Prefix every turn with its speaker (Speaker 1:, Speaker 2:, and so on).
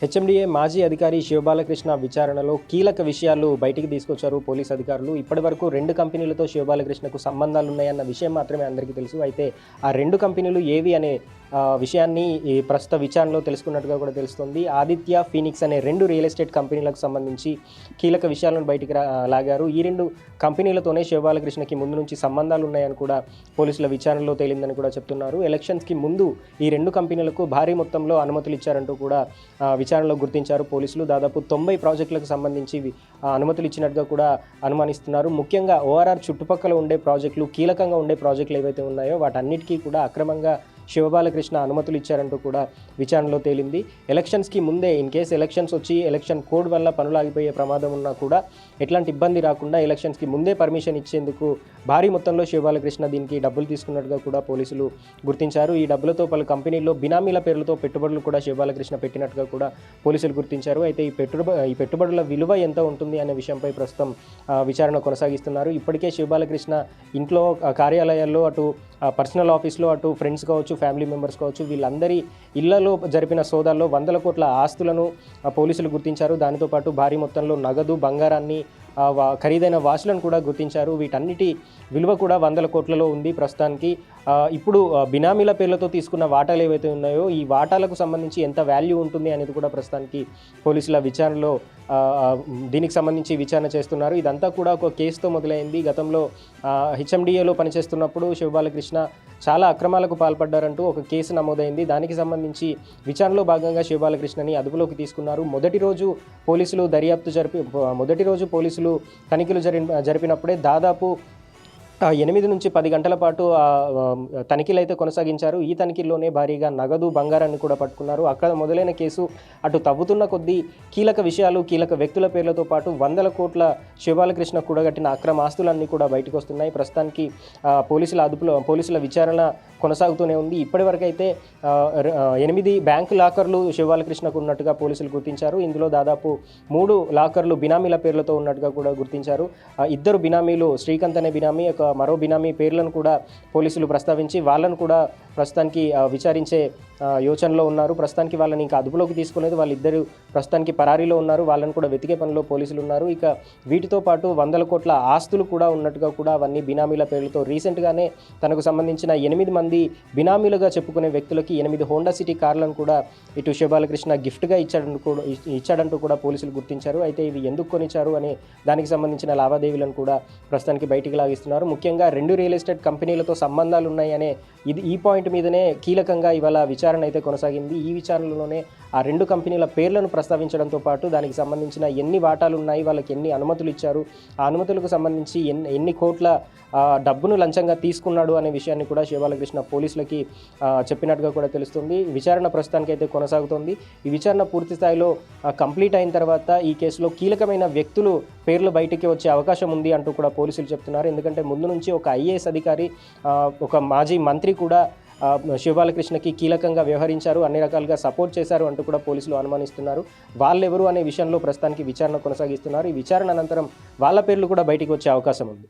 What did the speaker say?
Speaker 1: HMDA మాజీ అధికారి శివబాలకృష్ణ విచారణలో కీలక విషయాలు బయటికి తీసుకొచ్చారు పోలీస్ అధికారులు. ఇప్పటి వరకు రెండు కంపెనీలతో శివబాలకృష్ణకు సంబంధాలు ఉన్నాయన్న విషయం మాత్రమే అందరికీ తెలుసు. అయితే ఆ రెండు కంపెనీలు ఏవి అనే విషయాన్ని ఈ ప్రస్తుత విచారణలో తెలుసుకున్నట్టుగా కూడా తెలుస్తుంది. ఆదిత్య ఫీనిక్స్ అనే రెండు రియల్ ఎస్టేట్ కంపెనీలకు సంబంధించి కీలక విషయాలను బయటికి రా లాగారు. ఈ రెండు కంపెనీలతోనే శివబాలకృష్ణకి ముందు నుంచి సంబంధాలు ఉన్నాయని కూడా పోలీసుల విచారణలో తేలిందని కూడా చెప్తున్నారు. ఎలక్షన్స్కి ముందు ఈ రెండు కంపెనీలకు భారీ మొత్తంలో అనుమతులు ఇచ్చారంటూ కూడా విచారణలో గుర్తించారు. పోలీసులు దాదాపు తొంభై ప్రాజెక్టులకు సంబంధించి ఆ, అనుమతులు ఇచ్చినట్టుగా కూడా అనుమానిస్తున్నారు. ముఖ్యంగా ఓఆర్ఆర్ చుట్టుపక్కల ఉండే ప్రాజెక్టులు కీలకంగా ఉండే ప్రాజెక్టులు ఏవైతే ఉన్నాయో వాటన్నిటికీ కూడా అక్రమంగా శివబాలకృష్ణ అనుమతులు ఇచ్చారంటూ కూడా విచారణలో తేలింది. ఎలక్షన్స్కి ముందే ఇన్ కేస్ ఎలక్షన్స్ వచ్చి ఎలక్షన్ కోడ్ వల్ల పనులు ఆగిపోయే ప్రమాదం ఉన్నా కూడా ఎట్లాంటి ఇబ్బంది రాకుండా ఎలక్షన్స్కి ముందే పర్మిషన్ ఇచ్చేందుకు భారీ మొత్తంలో శివబాలకృష్ణ దీనికి డబ్బులు తీసుకున్నట్టుగా కూడా పోలీసులు గుర్తించారు. ఈ డబ్బులతో పలు కంపెనీల్లో బినామీల పేర్లతో పెట్టుబడులు కూడా శివబాలకృష్ణ పెట్టినట్టుగా కూడా పోలీసులు గుర్తించారు. అయితే ఈ పెట్టుబ ఈ పెట్టుబడుల విలువ ఎంత ఉంటుంది అనే విషయంపై ప్రస్తుతం విచారణ కొనసాగిస్తున్నారు. ఇప్పటికే శివబాలకృష్ణ ఇంట్లో కార్యాలయాల్లో అటు పర్సనల్ ఆఫీస్లో అటు ఫ్రెండ్స్ కావచ్చు ఫ్యామిలీ మెంబర్స్ కావచ్చు వీళ్ళందరి ఇళ్ళలో జరిపిన సోదాల్లో వందల కోట్ల ఆస్తులను పోలీసులు గుర్తించారు. దానితో పాటు భారీ మొత్తంలో నగదు బంగారాన్ని ఖరీదైన వాసులను కూడా గుర్తించారు. వీటన్నిటి విలువ కూడా వందల కోట్లలో ఉంది ప్రస్తుతానికి. ఇప్పుడు బినామీల పేర్లతో తీసుకున్న వాటాలు ఏవైతే ఉన్నాయో ఈ వాటాలకు సంబంధించి ఎంత వాల్యూ ఉంటుంది అనేది కూడా ప్రస్తుతానికి పోలీసుల విచారణలో దీనికి సంబంధించి విచారణ చేస్తున్నారు. ఇదంతా కూడా ఒక కేసుతో మొదలైంది. గతంలో హెచ్ఎండిఏలో పనిచేస్తున్నప్పుడు శివబాలకృష్ణ చాలా అక్రమాలకు పాల్పడ్డారంటూ ఒక కేసు నమోదైంది. దానికి సంబంధించి విచారణలో భాగంగా శివబాలకృష్ణని అదుపులోకి తీసుకున్నారు. మొదటి రోజు పోలీసులు దర్యాప్తు జరిపి మొదటి రోజు పోలీసులు తనిఖీలు జరి జరిపినప్పుడే దాదాపు ఎనిమిది నుంచి పది గంటల పాటు తనిఖీలు అయితే కొనసాగించారు. ఈ తనిఖీల్లోనే భారీగా నగదు బంగారాన్ని కూడా పట్టుకున్నారు. అక్కడ మొదలైన కేసు అటు తవ్వుతున్న కొద్దీ కీలక విషయాలు కీలక వ్యక్తుల పేర్లతో పాటు వందల కోట్ల శివాలకృష్ణ కూడగట్టిన అక్రమ ఆస్తులన్నీ కూడా బయటకు వస్తున్నాయి. ప్రస్తుతానికి పోలీసుల అదుపులో పోలీసుల విచారణ కొనసాగుతూనే ఉంది. ఇప్పటివరకైతే ఎనిమిది బ్యాంకు లాకర్లు శివాలకృష్ణకు ఉన్నట్టుగా పోలీసులు గుర్తించారు. ఇందులో దాదాపు మూడు లాకర్లు బినామీల పేర్లతో ఉన్నట్టుగా కూడా గుర్తించారు. ఇద్దరు బినామీలు శ్రీకాంత్ అనే బినామీ ఒక మరో బినామీ పేర్లను కూడా పోలీసులు ప్రస్తావించి వాళ్ళను కూడా ప్రస్తుతానికి విచారించే యోచనలో ఉన్నారు. ప్రస్తుతానికి వాళ్ళని ఇంకా అదుపులోకి తీసుకునేది వాళ్ళిద్దరు ప్రస్తుతానికి పరారీలో ఉన్నారు. వాళ్ళని కూడా వెతికే పనిలో పోలీసులు ఉన్నారు. ఇక వీటితో పాటు వందల కోట్ల ఆస్తులు కూడా ఉన్నట్టుగా కూడా అవన్నీ బినామీల పేర్లతో రీసెంట్గానే తనకు సంబంధించిన ఎనిమిది మంది బినామీలుగా చెప్పుకునే వ్యక్తులకి ఎనిమిది హోండా సిటీ కార్లను కూడా ఇటు శివబాలకృష్ణ గిఫ్ట్గా ఇచ్చాడంటూ కూడా ఇచ్చాడంటూ కూడా పోలీసులు గుర్తించారు. అయితే ఇవి ఎందుకు కొనిచ్చారు అనే దానికి సంబంధించిన లావాదేవీలను కూడా ప్రస్తుతానికి బయటికి లాగిస్తున్నారు. ముఖ్యంగా రెండు రియల్ ఎస్టేట్ కంపెనీలతో సంబంధాలు ఉన్నాయనే ఇది ఈ పాయింట్ మీదనే కీలకంగా ఇవాళ విచారణ అయితే కొనసాగింది. ఈ విచారణలోనే ఆ రెండు కంపెనీల పేర్లను ప్రస్తావించడంతో పాటు దానికి సంబంధించిన ఎన్ని వాటాలు ఉన్నాయి వాళ్ళకి ఎన్ని అనుమతులు ఇచ్చారు ఆ అనుమతులకు సంబంధించి ఎన్ని ఎన్ని కోట్ల డబ్బును లంచంగా తీసుకున్నాడు అనే విషయాన్ని కూడా శివబాలకృష్ణ పోలీసులకి చెప్పినట్టుగా కూడా తెలుస్తుంది. విచారణ ప్రస్తుతానికి అయితే కొనసాగుతోంది. ఈ విచారణ పూర్తి స్థాయిలో కంప్లీట్ అయిన తర్వాత ఈ కేసులో కీలకమైన వ్యక్తులు పేర్లు బయటికి వచ్చే అవకాశం ఉంది అంటూ కూడా పోలీసులు చెప్తున్నారు. ఎందుకంటే ముందు నుంచి ఒక ఐఏఎస్ అధికారి ఒక మాజీ మంత్రి కూడా శివబాలకృష్ణకి కీలకంగా వ్యవహరించారు అన్ని రకాలుగా సపోర్ట్ చేశారు అంటూ కూడా పోలీసులు అనుమానిస్తున్నారు. వాళ్ళెవరు అనే విషయంలో ప్రస్తుతానికి విచారణ కొనసాగిస్తున్నారు. ఈ విచారణ అనంతరం వాళ్ళ పేర్లు కూడా బయటికి వచ్చే అవకాశం ఉంది.